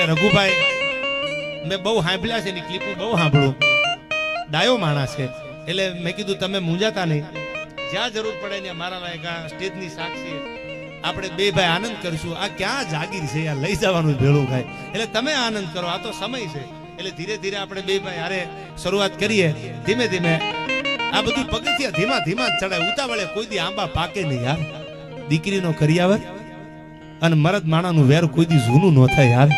એટલે રઘુભાઈ, મેં બહુ સાંભળ્યા છે એની ક્લિપો બહુ સાંભળું. ડાયો માણસ છે. એટલે મેં કીધું, તમે મૂંઝાતા નહીં. જ્યાં જરૂર પડે ને મારા લાયક સ્ટેજની સાક્ષી આપણે બે ભાઈ આનંદ કરીશું. આ ક્યાં જાગીર છે? આ લઈ જવાનું ભેળું ભાઈ એટલે તમે આનંદ કરો. આ તો સમય છે. એટલે ધીરે ધીરે આપણે બે ભાઈ હારે શરૂઆત કરીએ. ધીમે ધીમે આ બધું પગથિયા ધીમા ધીમા ચડાય. ઉતાવળે કોઈ દી આંબા પાકે નહીં યાર. દીકરીનો કરિયાવર અને મરદ માણાનું વેર કોઈ દી જૂનું ન થાય યાર.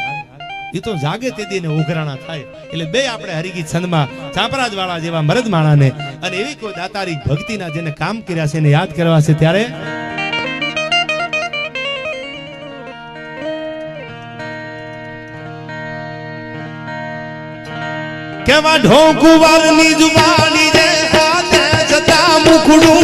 એ તો જાગે તે દીને ઉઘરાણા થાય. એટલે બે આપણે હરિગી છંદમાં ચાપરાજ વાળા જેવા મરદ માણાને અને એવી કોઈ દાતારી ભક્તિના જેને કામ કર્યા છે એને યાદ કરવા છે ત્યારે કેવા ઢોકુવારની જુબાની જે હાથે જતા મુખડું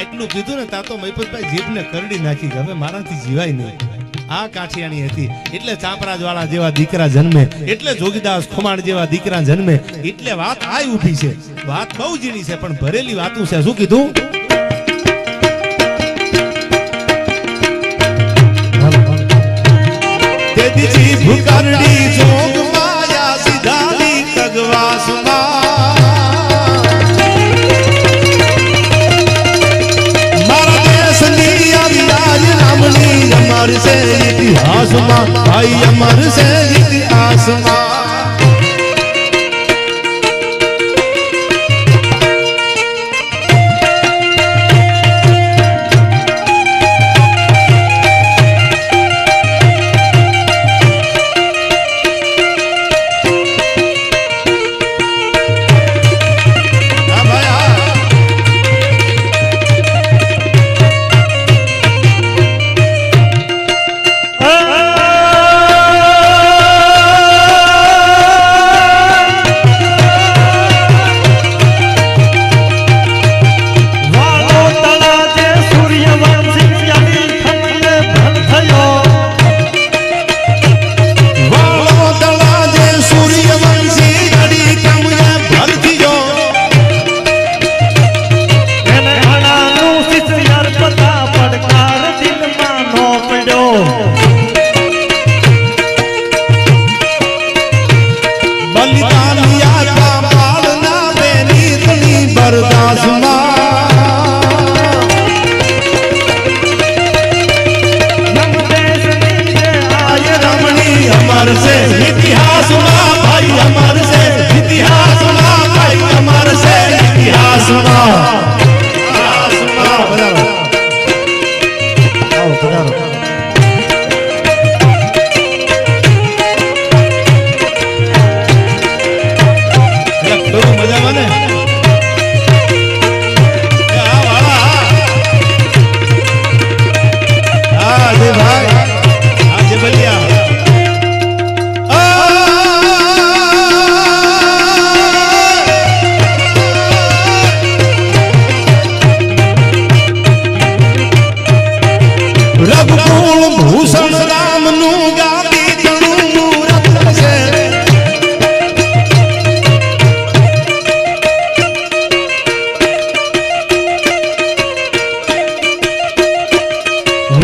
આટલું કીધું ને તા તો મહિપતભાઈ જીભને કરડી નાખી હવે મારાથી જીવાય નહીં. આ કાઠિયાણી હતી. એટલે ચાંપરાજ વાળા જેવા દીકરા જન્મે એટલે જોગીદાસ ખુમાણ જેવા દીકરા જન્મે. એટલે વાત આ ઉઠી છે. વાત બહુ ઝીણી છે પણ ભરેલી વાતું છે. શું કીધું? જીભ કરડી જોગ ઇતિહાસમાં ભાઈ અમર છે ઇતિહાસમાં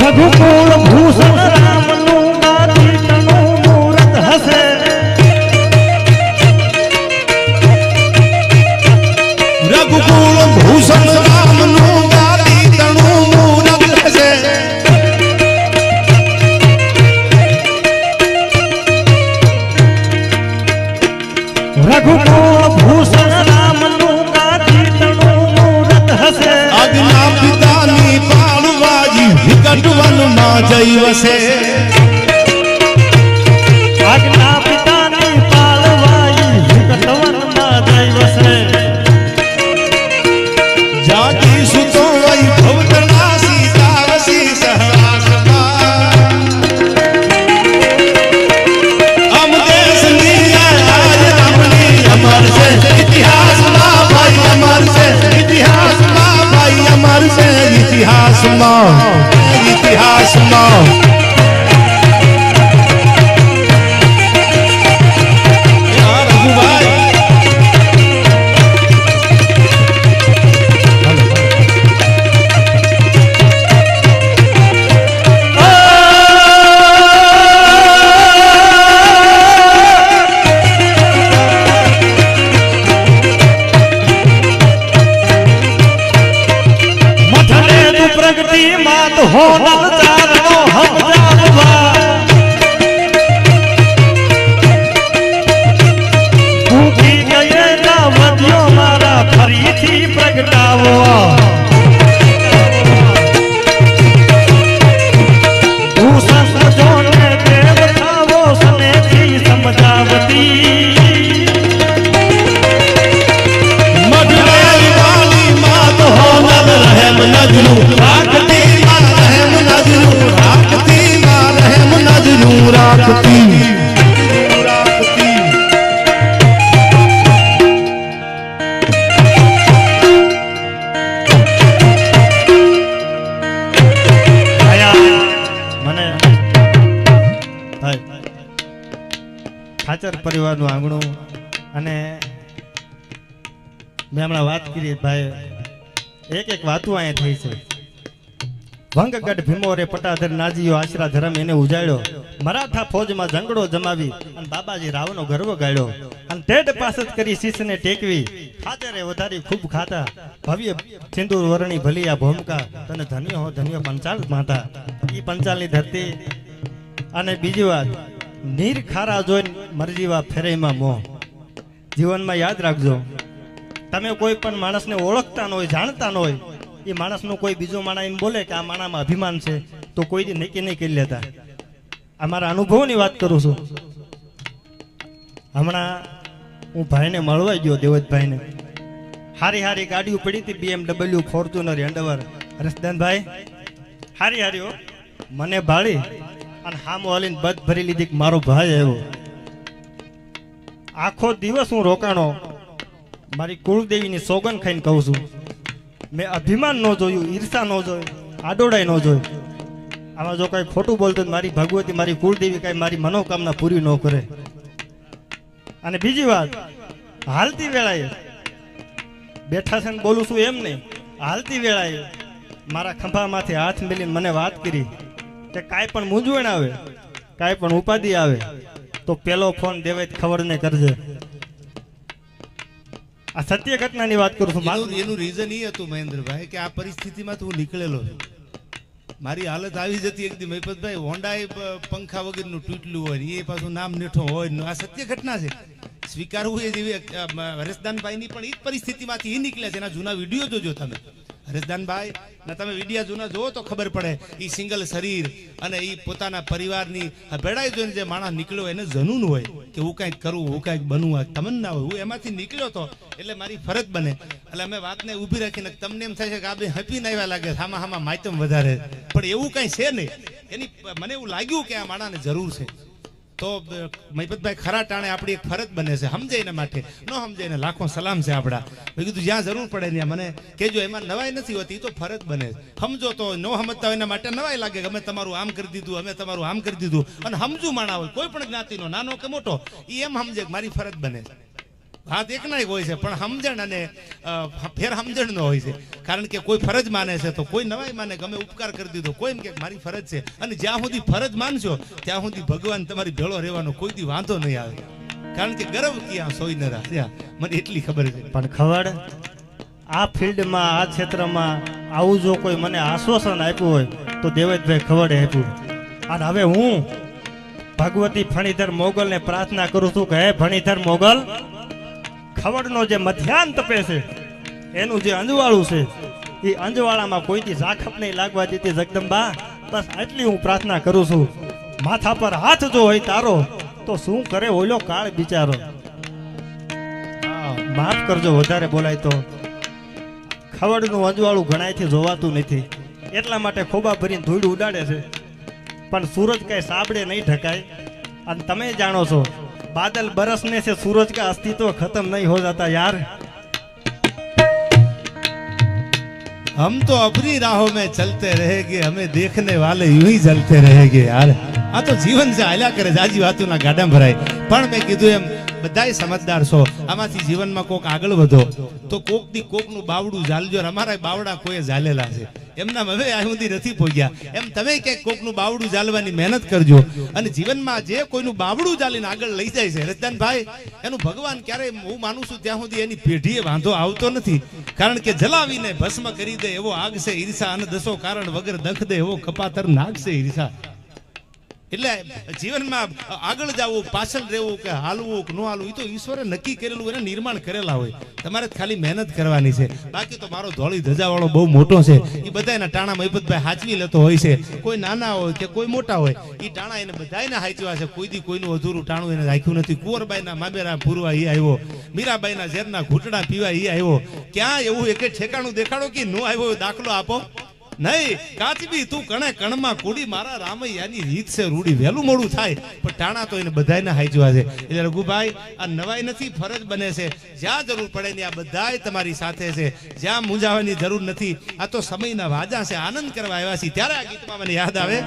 સઘુકુળ ભૂષણ. ઇતિહાસમાં. ઇતિહાસમાં એક અહીંયા થઈ છે. ભંગગઢ ભીમોરે પટાધર નાજીઓ આશરા ધરમ એને ઉજાડ્યો મરાઠા ફોજમાં ઝંગડો જમાવી અને બાબાજી રાવનો ગર્વ ગાળ્યો. અને ટેડ પાસત કરી શીશને ટેકવી. ખાતરે વધારી ખૂબ ખાતા. ભવ્ય સિંદૂર વરણી ભલિયા ભૂમકા. તને ધન્ય હો, ધન્ય પંચાલ માતા. ઈ પંચાલની ધરતી અને બીજી વાત, નીર ખારા જોઈને મરજીવા ફેરેમાં મોહ જીવનમાં યાદ રાખજો. તમે કોઈ પણ માણસને ઓળખતા ન હોય, જાણતા ન હોય એ માણસનું કોઈ બીજો માણસ એમ બોલે કે આ માણામાં અભિમાન છે, તો કોઈ નક્કી નહીં કરી લેતા. આ મારા અનુભવની વાત કરું છું. હમણાં હું ભાઈને મળવા ગયો, દેવતભાઈને. હારી હારી ગાડીઓ પડી હતી બીએમડબલ્યુ ફોર્ચ્યુનર હેન્ડવર રસદાનભાઈ હારી હારી હો. મને ભાળી અને હામો હાલીને બધ ભરી લીધી મારો ભાઈ આવ્યો. આખો દિવસ હું રોકાણો. મારી કુળદેવીની સોગન ખાઈને કહું છું. મેં અભિમાન ન જોયું, ઈર્ષા ન જોયું આડોડાઈ ન જોયું આમાં જો કાંઈ ખોટું બોલતો મારી ભગવતી, મારી કુળદેવી કાંઈ મારી મનોકામના પૂરી ન કરે. અને બીજી વાત, હાલતી વેળાએ બેઠા છે બોલું છું એમ નહીં, હાલતી વેળાએ મારા ખંભામાંથી હાથ મેલીને મને વાત કરી કે કાંઈ પણ મૂંઝવણ આવે, કાંઈ પણ ઉપાધિ આવે, તો પેલો ફોન દેવાય ખબર ને કરજે. આ સત્ય ઘટનાની વાત કરું છું. મારું એનું રીઝન એ હતું મહેન્દ્રભાઈ કે આ પરિસ્થિતિમાં હું નીકળેલો છું. મારી હાલત આવી જતી એકદી મહિપતભાઈ હોન્ડા પંખા વગરનું તૂટલું હોય એ પાછું નામ નેઠો હોય આ સત્ય ઘટના છે. સ્વીકારવું એ જેવી હરેશદાનભાઈની પણ એ જ પરિસ્થિતિમાંથી એ નીકળ્યા છે. એના જૂના વીડિયો જોજો તમે. હરેશદાનભાઈ ને તમે વિડિયા જૂના જોવો તો ખબર પડે એ સિંગલ શરીર અને એ પોતાના પરિવારની ભેડાઈ જોઈને જે માણસ નીકળ્યો એને જનૂન હોય કે હું કાંઈક કરું, હું કાંઈક બનવું, આ તમન્ના હોય, હું એમાંથી નીકળ્યો તો, એટલે મારી ફરજ બને. એટલે અમે વાતને ઊભી રાખીને તમને એમ થાય છે કે આ બે હપીને આવ્યા લાગે સામા આમાં માયતમ વધારે. પણ એવું કાંઈ છે નહીં. એની મને એવું લાગ્યું કે આ માણાને જરૂર છે. તો મહિપતભાઈ ખરા ટાણે આપણી એક ફરજ બને છે. સમજે એના માટે. ન સમજે એને લાખો સલામ છે આપણા. મેં કીધું, જ્યાં જરૂર પડે ત્યાં. મને કેજો એમાં નવાઈ નથી હોતી. તો ફરજ બને. સમજો તો, ન સમજતા હોય એના માટે નવાઈ લાગે કે અમે તમારું આમ કરી દીધું, અમે તમારું આમ કરી દીધું. અને સમજુ માણા હોય, કોઈ પણ જ્ઞાતિનો, નાનો કે મોટો એ એમ સમજે કે મારી ફરજ બને છે. વાત એક ના હોય છે, પણ સમજણ અને ફેર સમજણ નો હોય છે. કારણ કે કોઈ ફરજ માને છે તો કોઈ નવાઈ માને ગમે ઉપકાર કરી દીધો. કોઈ એમ કે મારી ફરજ છે. અને જ્યાં સુધી ફરજ માનશો, ત્યાં સુધી ભગવાન તમારી ભેળો રહેવાનો કોઈ દી વાંધો નહીં આવે. કારણ કે ગર્વ ક્યાં સોઈ ન રહ્યા મને એટલી ખબર છે. પણ ખબર, આ ફિલ્ડમાં, આ ક્ષેત્રમાં આવું જો કોઈ મને આશ્વાસન આપ્યું હોય, તો દેવેશભાઈ ખવડે આપ્યું અને હવે હું ભગવતી ફણીધર મોગલને પ્રાર્થના કરું છું કે, હે ફણીધર મોગલ ખવડનો જે મધ્યાન તપે છે, એનું જે અંજવાળું છે, એ અંજવાળામાં કોઈથી ઝાખપ નહીં લાગવા દેતી જગદંબા, બસ આટલી હું પ્રાર્થના કરું છું. માથા પર હાથ જો હોય તારો, તો શું કરે ઓલો કાળ બિચારો? માફ કરજો, વધારે બોલાય તો. ખવડનું અંજવાળું ઘણાયથી જોવાતું નથી. એટલા માટે ખોબા ભરીને ધૂળ ઉડાડે છે. પણ સૂરજ કઈ સાબડે નહીં ઢકાય. અને તમે જાણો છો બાદલ બરસને से सूरज का अस्तित्व खत्म नहीं हो जाता यार हम तो अपनी राहों में चलते रहेंगे हमें देखने वाले यूं ही चलते रहेंगे यार આ તો જીવન છે હાલ્યા કરે જાજી વાતોના ગાડા ભરાય પણ મેં કીધું એમ બધાય સમજદાર છો આમાંથી જીવનમાં કોક આગળ વધો તો કોક દી કોકનું બાવડું ઝાલજો અને અમારા બાવડા કોઈએ ઝાલેલા છે એમના હવે આ સુધી નથી પહોંચ્યા એમ તમે ક્યાંક કોકનું બાવડું ઝાલવાની મહેનત કરજો અને જીવનમાં જે કોઈનું બાવડું ચાલીને આગળ લઈ જાય છે રજદાનભાઈ એનું ભગવાન ક્યારે હું માનું છું ત્યાં સુધી એની પેઢીએ વાંધો આવતો નથી. કારણ કે જલાવીને ભસ્મ કરી દે એવો આગ છે ઈર્ષા અને દસો કારણ વગર દખ દે એવો કપાતર નાગ છે ઈર્ષા. એટલે જીવનમાં આગળ જવું, પાછળ રહેવું કે હાલવું કે ન હાલવું, એ તો ઈશ્વરે નક્કી કરેલું, એને નિર્માણ કરેલા હોય. તમારે ખાલી મહેનત કરવાની છે. બાકી તો મારો ધોળી ધજાવાળો બહુ મોટો છે. એ બધાના ટાણા મહિપતભાઈ હાચવી લેતો હોય છે. કોઈ નાના હોય કે કોઈ મોટા હોય એ ટાણા એને બધાને હાચવા છે. કોઈ દી કોઈનું અધૂરું ટાણું એને રાખ્યું નથી. કુંવરબાઈના મામેરા પૂરવા એ આવ્યો. મીરાબાઈના ઝેરના ઘૂંટડા પીવા એ આવ્યો. ક્યાં એવું એક ઠેકાણું દેખાડો કે નો આવ્યો, દાખલો આપો. નહીં, કાચબી, તું કણે કણમાં કુડી, મારા રામૈયાની રીત છે રૂડી. વહેલું મોડું થાય, પણ ટાણા તો એને બધાને હાઈજવા છે. એટલે રઘુભાઈ, આ નવાઈ નથી, ફરજ બને છે. જ્યાં જરૂર પડે ને આ બધાય તમારી સાથે છે. જ્યાં મૂંઝાવાની જરૂર નથી. આ તો સમયના વાજા છે. આનંદ કરવા આવ્યા છે ત્યારે આ ગીતમાં મને યાદ આવે.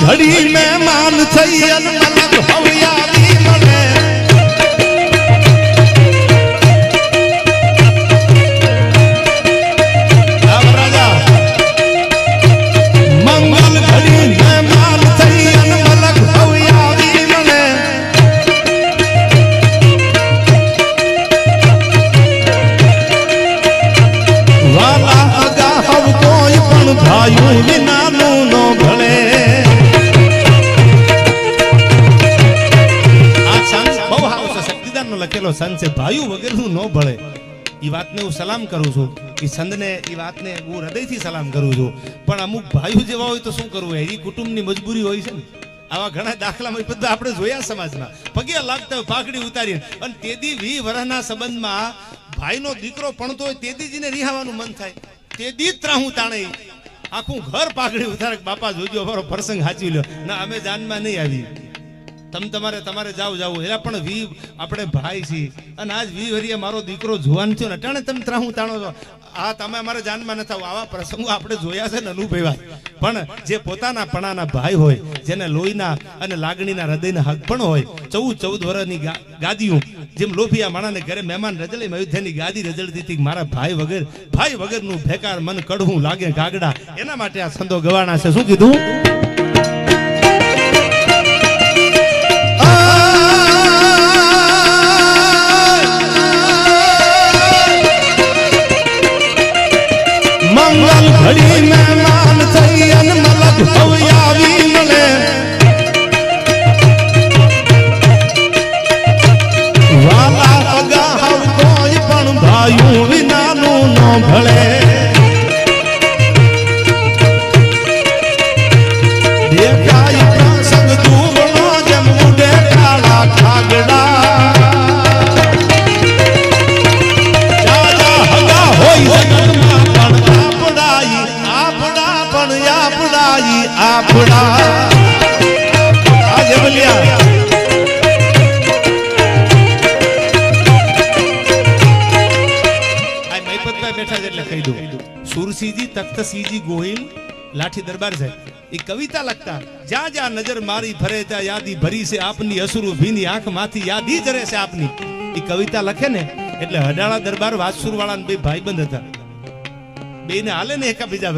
ઘડી મહેમાન થઈ સલામ કરું છું. એ સંતને એ વાતને હું હૃદયથી સલામ કરું છું. પણ અમુક ભાઈઓ જેવા હોય તો શું કરવું? એ કુટુંબની મજબૂરી હોય છે ને. આવા ઘણા દાખલામાં બધા આપણે જોયા સમાજમાં. પગે લાગતા હોય પાઘડી ઉતારીને. અને તેદી વી વરહના સંબંધમાં ભાઈનો દીકરો ભણતો હોય તેદીજીને રિહાવાનું મન થાય. તેદી ત્રાહું તાણે આખું ઘર પાઘડી ઉતારે બાપા જોજો, અમારો પ્રસંગ સાચવી લ્યો. ના, અમે જાનમાં નહીં આવી. તમ તમારે તમારે જાવ જાવ એલા પણ વી, આપણે ભાઈ છીએ. અને આજ વી વરીએ મારો દીકરો જુવાન થયો ને, અટાણે તમે ત્રાહું તાણો છો. આ તમે અમારે જાનમાં ન થાવ આવા પ્રસંગો આપણે જોયા છે ને અનુભવ પણ જે પોતાના પણાના ભાઈ હોય, જેને લોહીના અને લાગણીના હૃદયના હક પણ હોય, ચૌદ ચૌદ વર્ષની ગાદીઓ, જેમ લોભિયા માણાને ઘરે મહેમાન રજળી અયોધ્યાની ગાદી રજળતી હતી મારા ભાઈ વગર, ભાઈ વગરનું ભેકાર મન કડવું લાગે ગાગડા. એના માટે આ સંદો ગવાના છે. શું કીધું? ઘડી મહેમાન દરબાર છે. એ કવિતા લખતા, જ્યાં જ્યાં નજર મારી ફરે, ત્યાં યાદી ભરી છે આપની અસુરુ ભીની આંખમાંથી, યાદી જરે છે આપની. એ કવિતા લખે ને, એટલે હડાળા દરબાર વાસુર વાળા બે ભાઈબંધ હતા. બેને હાલે ને એકા બીજા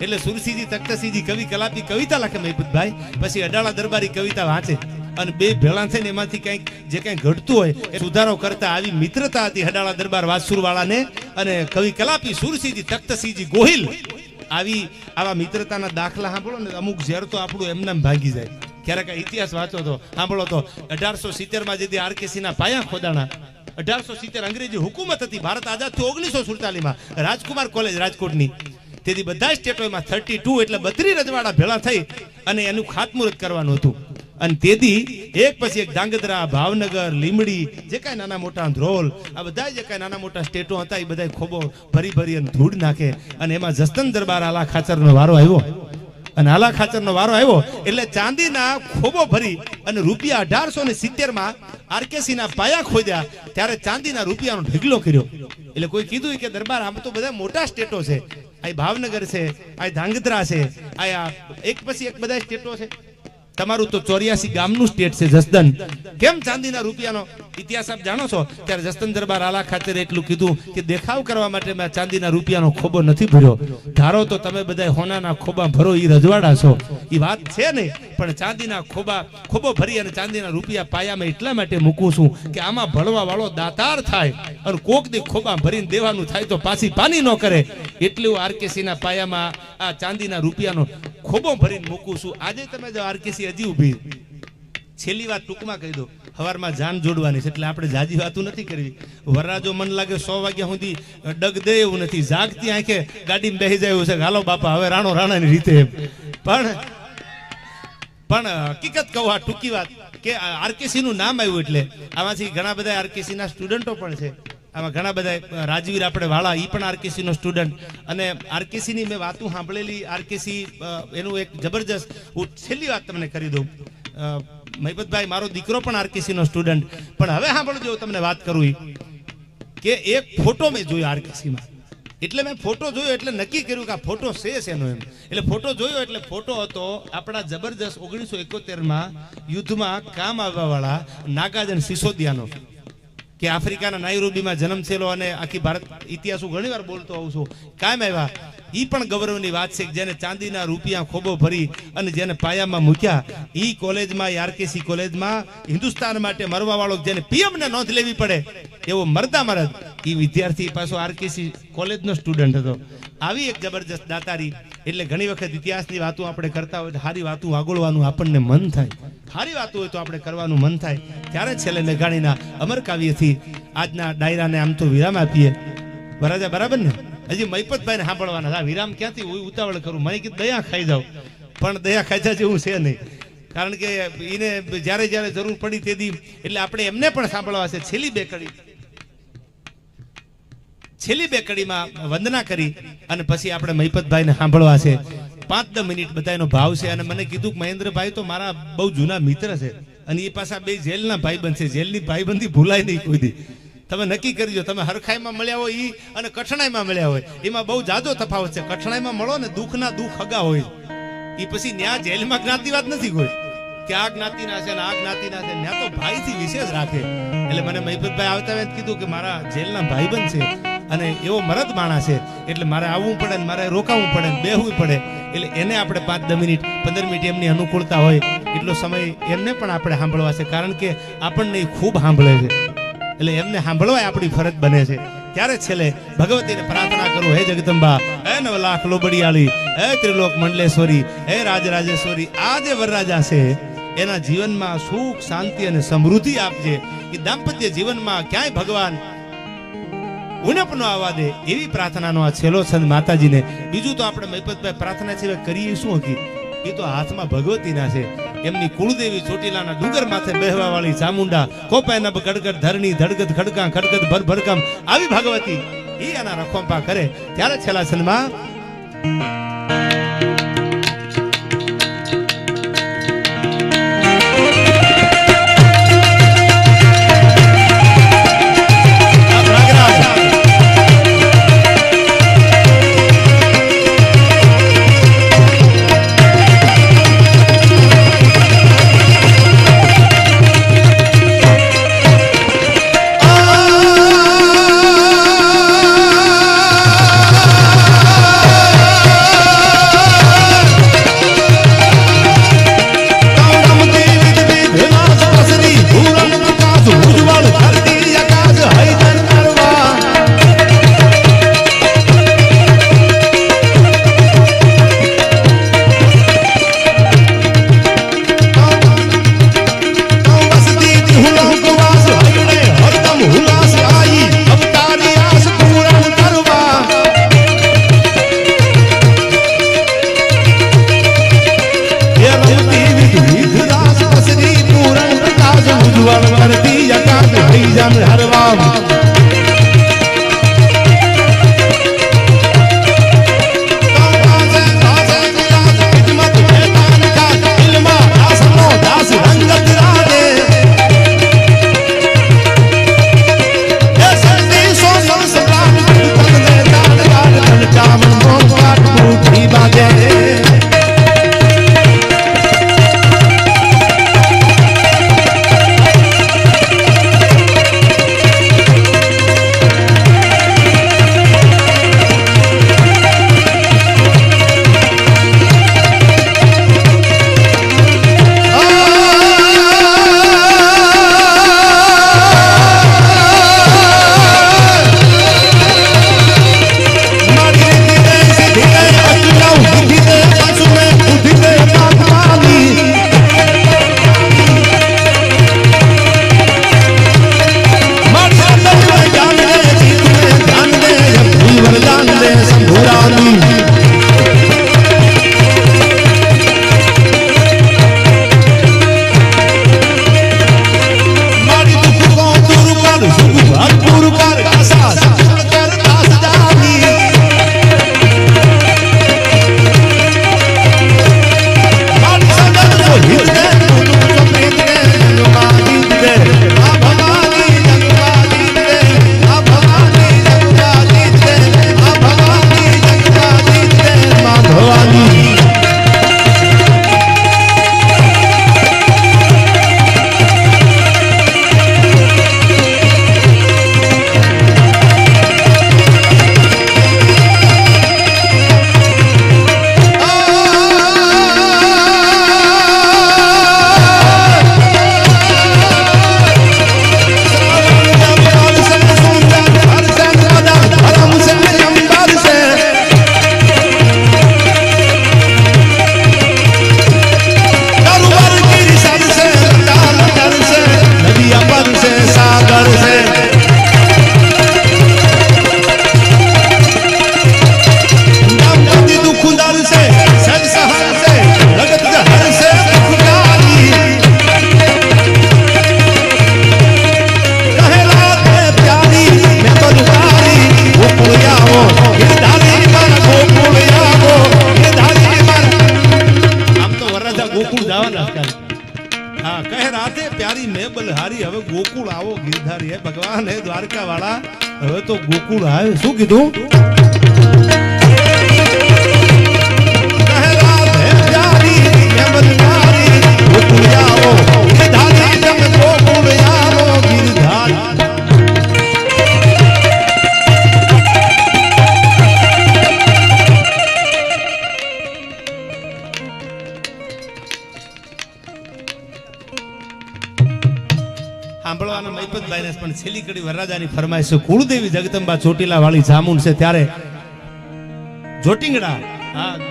એટલે સુરસિંહજી તખ્તસિંહજી કવિ, કલાપી કવિતા લખે મહિપતભાઈ પછી અડાળા દરબારી કવિતા વાંચે. અને બે ભેળા થઈને એમાંથી કંઈક, જે કંઈક ઘટતું હોય, એ સુધારો કરતા આવી મિત્રતા હતી હડાળા દરબાર વાસુરવાળાને. અને કવિ, કલાપી સુરસિંહજી તખ્તસિંહજી ગોહિલ આવી આવા મિત્રતાના દાખલા સાંભળો ને અમુક ઝેર તો આપણું એમને ભાગી જાય. ક્યારેક ઇતિહાસ વાંચો તો સાંભળો તો અઢારસો સિત્તેરમાં જેથી આરકેસીના પાયા ખોદાણા, અઢારસો સિત્તેર અંગ્રેજી હુકુમત હતી, ભારત આઝાદ થયું ઓગણીસો સુડતાલીસમાં રાજકુમાર કોલેજ રાજકોટની. તેથી બધા સ્ટેટોમાં થર્ટી ટુ એટલે બત્રી રજવાડા ભેળા થઈ અને એનું ખાતમુહૂર્ત કરવાનું હતું. અને તેથી એક પછી એક ધાંગધ્રા, ભાવનગર લીમડી જે કાંઈ નાના મોટા ધ્રોલ, આ બધા જે કાંઈ નાના મોટા સ્ટેટો હતા, એ બધા ખોબો ભરી ભરી અને ધૂળ નાખે. અને એમાં જસ્તન દરબાર આલા ખાચરનો વારો આવ્યો. અને આલા ખાચરનો વારો આવ્યો એટલે ચાંદીના ખોબો ભરી અને રૂપિયા અઢારસો ને સિત્તેરમાં આરકેસી પાયા ખોદ્યા. ત્યારે ચાંદીના રૂપિયાનો ઢગલો કર્યો. એટલે કોઈ કીધું કે દરબાર આમ તો બધા મોટા સ્ટેટો છે. આ ભાવનગર છે, આ ધાંગધ્રા છે, આ એક પછી એક બધા સ્ટેટો છે. તમારું તો ચોર્યાસી ગામનું સ્ટેટ છે જસદન. કેમ ચાંદીના રૂપિયાનો? ઇતિહાસ આપ જાણો છો? ત્યારે જસદન દરબાર આલા ખાતરે એટલું કીધું કે દેખાવ કરવા માટે મેં ચાંદીના રૂપિયાનો ખોબો નથી ભર્યો. ધારો તો તમે બધા હોનાના ખોબા ભરો એ રજવાડા છો. એ વાત છે નહીં પણ ચાંદીના ખોબા, ખોબો ભરી અને ચાંદીના રૂપિયા પાયામાં એટલા માટે મૂકું છું કે આમાં ભળવા વાળો દાતાર થાય અને કોક દી ખોબા ભરીને દેવાનું થાય તો પાછી પાની ન કરે. એટલું આરકેસી ના પાયામાં આ ચાંદીના રૂપિયાનો ખોબો ભરીને મૂકું છું. આજે તમે જો આરકેસી હજી ઊભી. છેલ્લી વાત ટૂંકમાં કહી દો. હવારમાં જાન જોડવાની છે, એટલે આપણે જાજી વાતું નથી કરવી. વરરાજો મન લાગે સો વાગ્યા સુધી ડગ દે એવું નથી. જાગતી આંખે ગાડીમાં બેસી જાય છે હાલો બાપા, હવે રાણો રાણાની રીતે પણ પણ હકીકત કહું, આ ટૂંકી વાત કે આરકેસી નું નામ આવ્યું એટલે આમાંથી ઘણા બધા આરકેસી ના સ્ટુડન્ટો પણ છે. આમાં ઘણા બધા રાજવીર આપણે વાળા એ પણ આરકેસી નો સ્ટુડન્ટ અને આરકેસી ની મેં વાતું સાંભળેલી. આરકેસી એનું એક જબરજસ્ત, હું છેલ્લી વાત તમને કરી દઉં. મહિપતભાઈ, મારો દીકરો પણ આરકેસી નો સ્ટુડન્ટ પણ હવે સાંભળજો, તમને વાત કરું કે એક ફોટો મેં જોયો આરકેસી માં. એટલે મેં ફોટો જોયો, એટલે નક્કી કર્યું કે આ ફોટો છે એનો એમ. એટલે ફોટો જોયો, એટલે ફોટો હતો આપણા જબરજસ્ત ઓગણીસો એકોતેરમાં યુદ્ધમાં કામ આવવા વાળા નાગાર્જુન સિસોદિયાનો. કે આફ્રિકાના નાયરૂબીમાં જન્મ થયેલો અને આખી ભારત ઇતિહાસ હું ઘણી વાર બોલતો આવું છું. કાયમ આવ્યા. એ પણ ગૌરવની વાત છે જેને ચાંદીના રૂપિયા ખોબો ભરી અને જેને પાયામાં મૂક્યા એ કોલેજમાં આરકેસી કોલેજમાં, હિન્દુસ્તાન માટે મરવા વાળો જેને પીએમ ને નોંધ લેવી પડે, એવો મરતા મરદ એ વિદ્યાર્થી પાછો આરકેસી કોલેજનો સ્ટુડન્ટ હતો. આવી એક જબરજસ્ત દાતારી, એટલે ઘણી વખત ઇતિહાસની વાતો આપણે કરતા હોય તો સારી વાતો વાગોળવાનું આપણને મન થાય. સારી વાતો હોય તો આપણે કરવાનું મન થાય. ત્યારે છેલ્લે મેઘાણીના અમર કાવ્યથી આજના ડાયરાને આમ તો વિરામ આપીએ. વરાજા બરાબર ને? હજી મૈપતભાઈને સાંભળવાના. આ વિરામ ક્યાંથી? હું ઉતાવળ કરું. મને કીધું, દયા ખાઈ જાઉં પણ દયા ખાધા જેવું છે નહીં. કારણ કે એને જ્યારે જ્યારે જરૂર પડી તેથી એટલે આપણે એમને પણ સાંભળવા છે. છેલ્લી બે કડી. છેલ્લી બે કડીમાં વંદના કરી અને પછી આપણે મહિપતભાઈને સાંભળવા છે. પાંચ દસ મિનિટ બધાનો ભાવ છે અને મને કીધું કે મહેન્દ્રભાઈ તો મારા બહુ જૂના મિત્ર છે અને એ પાછા બે જેલના ભાઈ છે જેલની ભાઈબંધી ભૂલાય નહીં કોઈ તમે નક્કી કરજો, તમે હરખાઈમાં મળ્યા હોય ઈ અને કઠણાઈમાં મળ્યા હોય. એમાં બહુ જાજો તફાવત છે. કઠણાઈમાં મળો ને દુઃખના દુઃખ હગા હોય. એ પછી ન્યા જેલમાં જ્ઞાતિવાદ નથી કોઈ. કે આ જ્ઞાતિના છે આ જ્ઞાતિના છે ત્યાં તો ભાઈથી વિશેષ રાખે. એટલે મને મહિપતભાઈ આવતા વેત કીધું કે મારા જેલના ભાઈબંધ છે અને એવો મરદ માણસ છે. એટલે મારે આવવું પડે ને મારે રોકાવું પડે ને બેહવું પડે. એટલે એને આપણે પાંચ દસ મિનિટ, પંદર મિનિટ એમની અનુકૂળતા હોય. એટલો સમય એમને પણ આપણે સાંભળવા છે. કારણ કે આપણને ખૂબ સાંભળે છે. એટલે એમને સાંભળવા આપણી ફરજ બને છે. ત્યારે છેલ્લે ભગવતીને પ્રાર્થના કરું, હે જગદંબા, હે નવલાખ લોબડિયાળી, હે ત્રિલોક મંડલેશ્વરી, હે રાજરાજેશ્વરી, આ જે વરરાજા છે એના જીવનમાં સુખ, શાંતિ અને સમૃદ્ધિ આપજે એ દાંપત્ય જીવનમાં ક્યાંય ભગવાન ઉણપ નો આવવા દે એવી પ્રાર્થનાનો આ છેલ્લો છંદ માતાજીને. બીજું તો આપણે મહિપતભાઈ પ્રાર્થના સિવાય કરીએ શું હકી? એ તો હાથમાં ભગવતીના છે. એમની કુળદેવી ચોટીલાના ડુંગર માથે બેહવા વાળી ચામુંડા કોપાયના ગડગડ ધરણી ધડગદ ખડકા ખડગદ ભર ભરકમ આવી ભગવતી એ એના રખોંપા કરે. ત્યારે છેલ્લા છંદમાં આવે કડી ફરમાઈશ કુળદેવી જગદંબા ચોટીલા વાળી જામુન છે. ત્યારે જોટિંગડા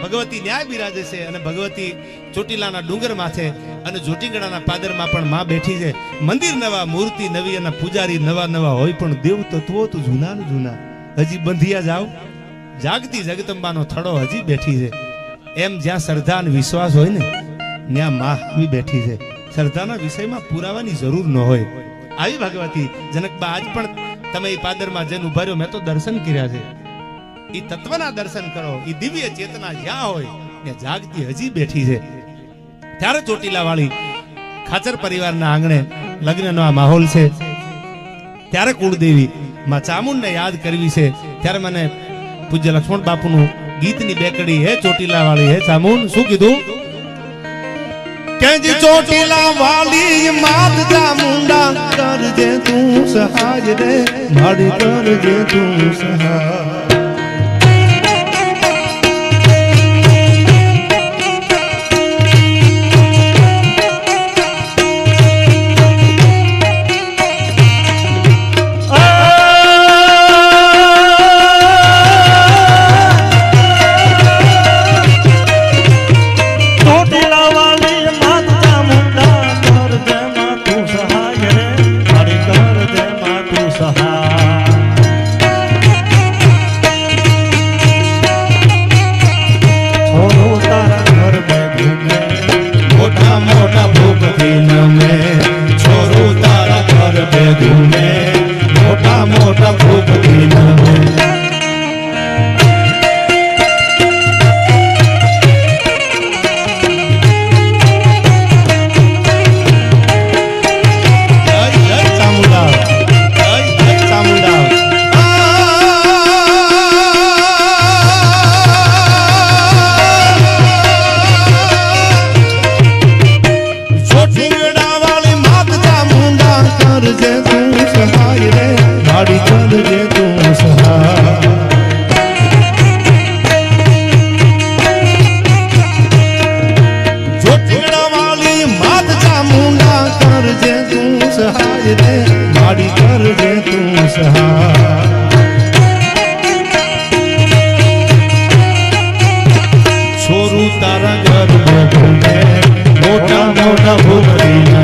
ભગવતી ન્યાય બિરાજે છે અને ભગવતી ચોટીલાના ડુંગર માથે અને જોટિંગડાના પાદરમાં પણ માં બેઠી છે. મંદિર નવા મૂર્તિ નવી અને પૂજારી નવા નવા હોય પણ દેવ તત્વો તો જૂના જૂના. હજી બંધિયા જાવ જાગતી જગદંબાનો થડો હજી બેઠી છે. એમ જ્યાં શ્રદ્ધા અને વિશ્વાસ હોય ને, ત્યાં માં બેઠી છે. શ્રદ્ધાના વિષયમાં પુરાવાની જરૂર ન હોય. આવી ભગવતી જનકબા આજ પણ તમે એ પાદરમાં જઈને ઊભા મેં તો દર્શન કર્યા છે. એ તત્વના દર્શન કરો. એ દિવ્ય ચેતના જ્યાં હોય ને જાગતી હજી બેઠી છે. ત્યારે ચોટીલા વાળી ખાચર પરિવારના આંગણે લગ્નનો આ માહોલ છે. ત્યારે કુળદેવી માં ચામુંડને યાદ કરવી છે. ત્યારે મને પૂજ્ય લક્ષ્મણ બાપુનું ગીતની બેકડી, હે ચોટીલા વાળી હે ચામુંડ, શું કીધું? કેજી ચોટીલા વાલી માત ચામુંડા કરજે તું સહાય રે મારી કરજે તું સહાય. તે મારી કરજે તું સહાય છોરું તારા ગર્ભ મોટા મોટા ભૂખ